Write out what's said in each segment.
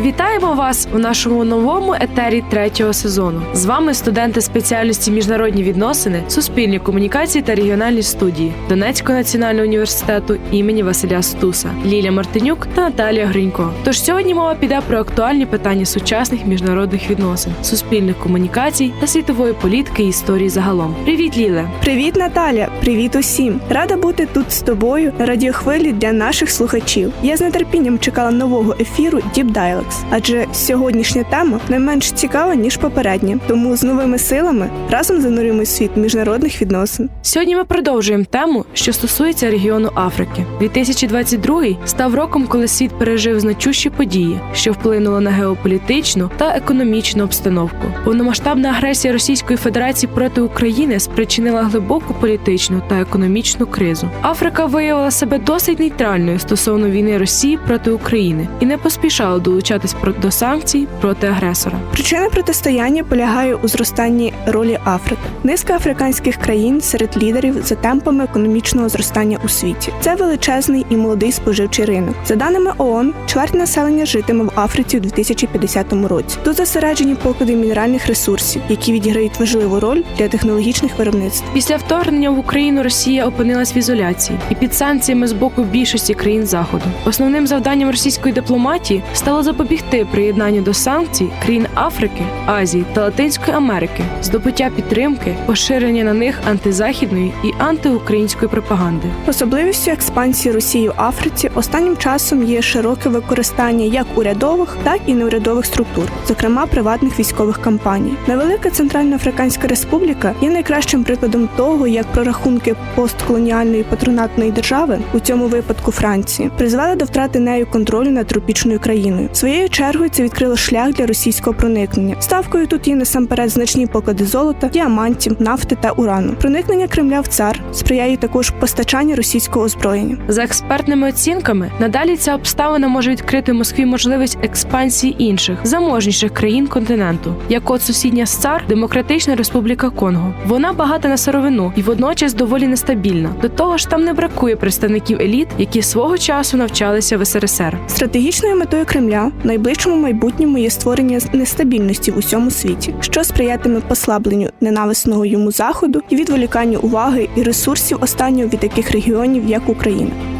Вітаємо вас у нашому новому етері третього сезону. З вами студенти спеціальності міжнародні відносини, суспільні комунікації та регіональні студії Донецького національного університету імені Василя Стуса, Ліля Мартинюк та Наталія Гринько. Тож сьогодні мова піде про актуальні питання сучасних міжнародних відносин, суспільних комунікацій та світової політики і історії загалом. Привіт, Ліле! Привіт, Наталя! Привіт усім! Рада бути тут з тобою на радіохвилі для наших слухачів. Я з нетерпінням чекала нового ефіру Deep Dialogues, адже сьогоднішня тема не менш цікава ніж попередня. Тому з новими силами разом занурюємо світ міжнародних відносин. Сьогодні ми продовжуємо тему, що стосується регіону Африки. 2022 став роком, коли світ пережив значущі події, що вплинули на геополітичну та економічну обстановку. Повномасштабна агресія Російської Федерації проти України спричинила глибоку політичну та економічну кризу. Африка виявила себе досить нейтральною стосовно війни Росії проти України і не поспішала долучатись про- до санкцій проти агресора. Причина протистояння полягає у зростанні ролі Африки. Низка африканських країн серед лідерів за темпами економічного зростання у світі. Це величезний і молодий споживчий ринок. За даними ООН, чверть населення житиме в Африці у 2050 році. Тут зосереджені поклади мінеральних ресурсів, які відіграють важливу роль для технологічних виробництв. Після вторгнення в Україну Росія опинилась в ізоляції і під санкціями з боку більшості країн заходу. Основним завданням російської дипломатії стало запобігти приєднанню до санкцій країн Африки, Азії та Латинської Америки, здобуття підтримки, поширення на них антизахідної і антиукраїнської пропаганди. Особливістю експансії Росії в Африці останнім часом є широке використання як урядових, так і неурядових структур, зокрема приватних військових кампаній. Невелика Центральноафриканська Республіка є найкращим прикладом того, як прорахунки постколоніальної патронатної держави, у цьому випадку Франції, призвели до втрати нею контролю над тропічною країною. Своєю чергою це відкрило шлях для російського проникнення. Ставкою тут є насамперед значні поклади золота, діамантів, нафти та урану. Проникнення Кремля в цар сприяє також постачанню російського озброєння. За експертними оцінками, надалі ця обставина може відкрити Москві можливість експансії інших заможніших країн континенту, як от сусідня СЦАР, Демократична Республіка Конго. Вона багата на сировину і водночас доволі нестабільна. До того ж, там не бракує представників еліт, які свого часу навчалися в СРСР. Стратегічною метою Кремля найближчому майбутньому є створення нестабільності в усьому світі, що сприятиме послабленню ненависного йому заходу і відволіканню уваги і ресурсів останнього від таких регіонів, як Україна.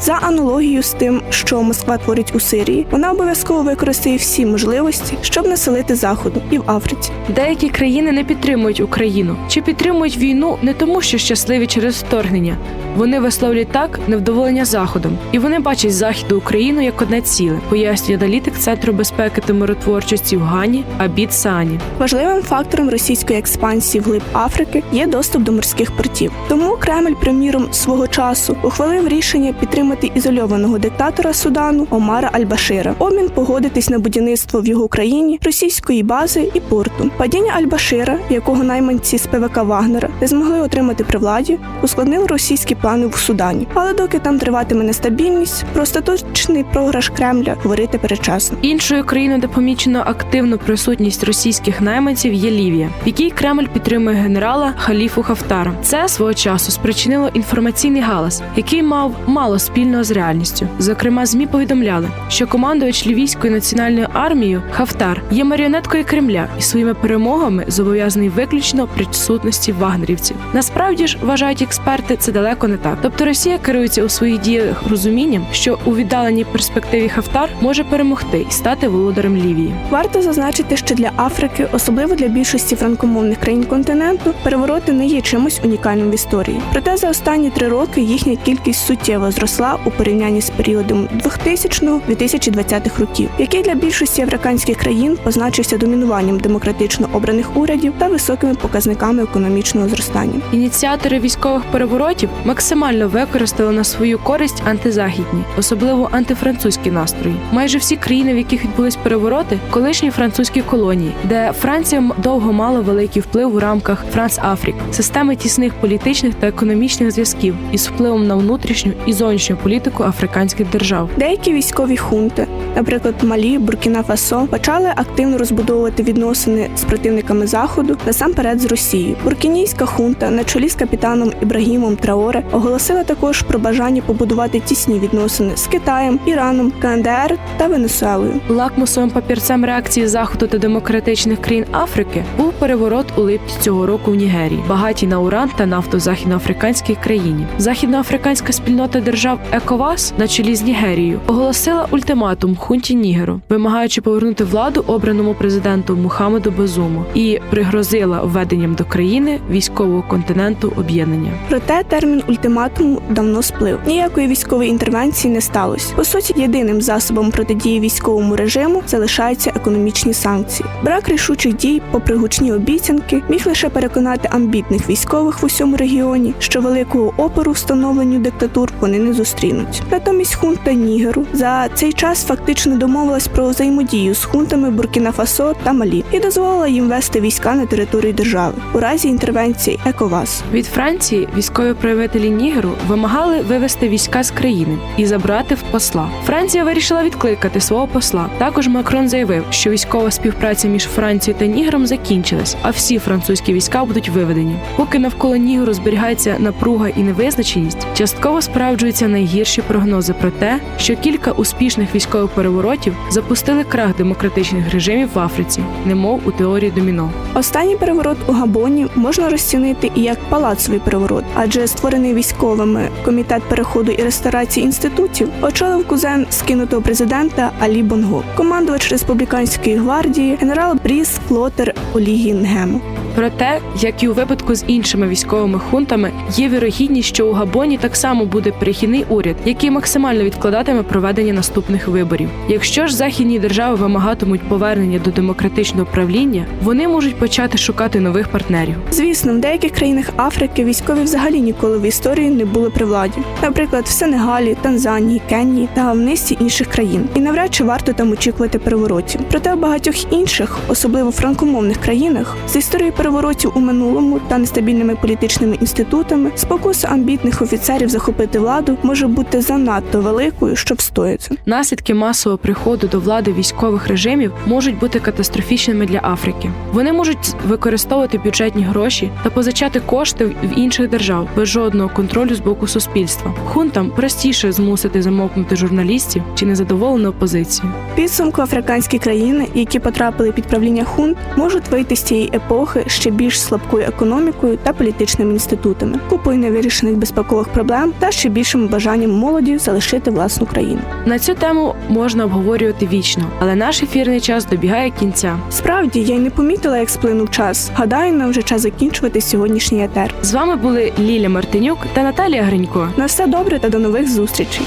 За аналогією з тим, що Москва творить у Сирії, вона обов'язково використає всі можливості, щоб населити заходу і в Африці. Деякі країни не підтримують Україну чи підтримують війну не тому, що щасливі через вторгнення. Вони висловлюють так невдоволення заходом, і вони бачать захід Україну як одне ціле, пояснює аналітик Центру безпеки та миротворчості в Гані Абід Саані. Важливим фактором російської експансії вглиб Африки є доступ до морських портів. Тому Кремль, приміром, свого часу ухвалив рішення підтримати ізольованого диктатора Судану Омара Аль-Башира. Обмін погодитись на будівництво в його країні російської бази і порту. Падіння Аль-Башира, якого найманці з ПВК Вагнера не змогли отримати при владі, ускладнило російські плани в Судані. Але доки там триватиме нестабільність, про остаточний програш Кремля говорити передчасно. Іншою країною, де помічено активну присутність російських найманців, є Лівія, в якій Кремль підтримує генерала Халіфу Хафтара. Це свого часу спричинило інформаційний галас, який мав мало спільного з реальністю. Зокрема, змі повідомляли, що командувач лівійською національною армією Хафтар є маріонеткою Кремля і своїми перемогами зобов'язаний виключно присутності вагнерівців. Насправді ж вважають експерти, це далеко не так. Тобто Росія керується у своїх діях розумінням, що у віддаленій перспективі Хафтар може перемогти і стати володарем Лівії. Варто зазначити, що для Африки, особливо для більшості франкомовних країн континенту, перевороти не є чимось унікальним в історії. Проте за останні три роки їхня кількість суттєво зросла у порівнянні з періодом 2000-2020 років, який для більшості африканських країн позначився домінуванням демократично обраних урядів та високими показниками економічного зростання. Ініціатори військових переворотів максимально використали на свою користь антизахідні, особливо антифранцузькі настрої. Майже всі країни, в яких відбулись перевороти, колишні французькі колонії, де Франція довго мала великий вплив у рамках Франц Афрік, системи тісних політичних та економічних зв'язків із впливом на внутрішню і зовнішню політику африканських держав. Деякі військові хунти, наприклад, Малі, Буркіна Фасо, почали активно розбудовувати відносини з противниками заходу насамперед з Росією. Буркінійська хунта на чолі з капітаном Ібрагімом Траоре оголосила також про бажання побудувати тісні відносини з Китаєм, Іраном, КНДР та Венесуелою. Лакмусовим папірцем реакції заходу та демократичних країн Африки був переворот у липні цього року в Нігерії, багатій на уран та нафту західноафриканській країні. Західноафриканська спільнота держав ЕКОВАС на чолі з Нігерією оголосила ультиматум хунті Нігеру, вимагаючи повернути владу обраному президенту Мухаммеду Безуму, і пригрозила введенням до країни військового континенту об'єднання. Проте термін ультиматуму давно сплив. Ніякої військової інтервенції не сталося. По суті, єдиним засобом протидії військовому режиму залишаються економічні санкції. Брак рішучих дій, попри гучні обіцянки, міг лише переконати амбітних військових в усьому регіоні, що великого опору встановленню диктатур вони не зустрінуть. Натомість хунта Нігеру за цей час фактично домовилась про взаємодію з хунтами Буркіна Фасо та Малі і дозволила їм вести війська на територію держави у разі інтервенції ЕКОВАС. Від Франції військові проявителі Нігеру вимагали вивести війська з країни і забрати в посла. Франція вирішила відкликати свого посла. Також Макрон заявив, що військова співпраця між Францією та Нігером закінчилась, а всі французькі війська будуть виведені. Поки навколо Нігеру зберігається напруга і невизначеність, частково справджуються найгірші прогнози про те, що кілька успішних військових переворотів запустили крах демократичних режимів в Африці, немов у теорії доміно. Останній переворот у Габоні можна розцінити і як палацовий переворот, адже створений військовими комітет переходу і реставрації інститутів очолив кузен скинутого президента Алі Бонго, командувач республіканської гвардії, генерал Бріс Флотер Олігі Нгему. Проте, як і у випадку з іншими військовими хунтами, є вірогідність, що у Габоні так само буде перехідний уряд, який максимально відкладатиме проведення наступних виборів. Якщо ж західні держави вимагатимуть повернення до демократичного правління, вони можуть почати шукати нових партнерів. Звісно, в деяких країнах Африки військові взагалі ніколи в історії не були при владі, наприклад, в Сенегалі, Танзанії, Кенії та в низці інших країн. І навряд чи варто там очікувати переворотів. Проте в багатьох інших, особливо франкомовних країнах, з історією переворотів у минулому та нестабільними політичними інститутами, спокуса амбітних офіцерів захопити владу може бути занадто великою, щоб стояти. Наслідки масового приходу до влади військових режимів можуть бути катастрофічними для Африки. Вони можуть використовувати бюджетні гроші та позичати кошти в інших держав без жодного контролю з боку суспільства. Хунтам простіше змусити замовкнути журналістів чи незадоволену опозицію. Підсумку африканські країни, які потрапили під правління хунт, можуть вийти з цієї епохи ще більш слабкою економікою та політичними інститутами, купою невирішених безпекових проблем та ще більшим бажанням молоді залишити власну країну. На цю тему можна обговорювати вічно, але наш ефірний час добігає кінця. Справді я й не помітила, як сплинув час. Гадаю, нам вже час закінчувати сьогоднішній етер. З вами були Ліля Мартинюк та Наталія Гринько. На все добре та до нових зустрічей.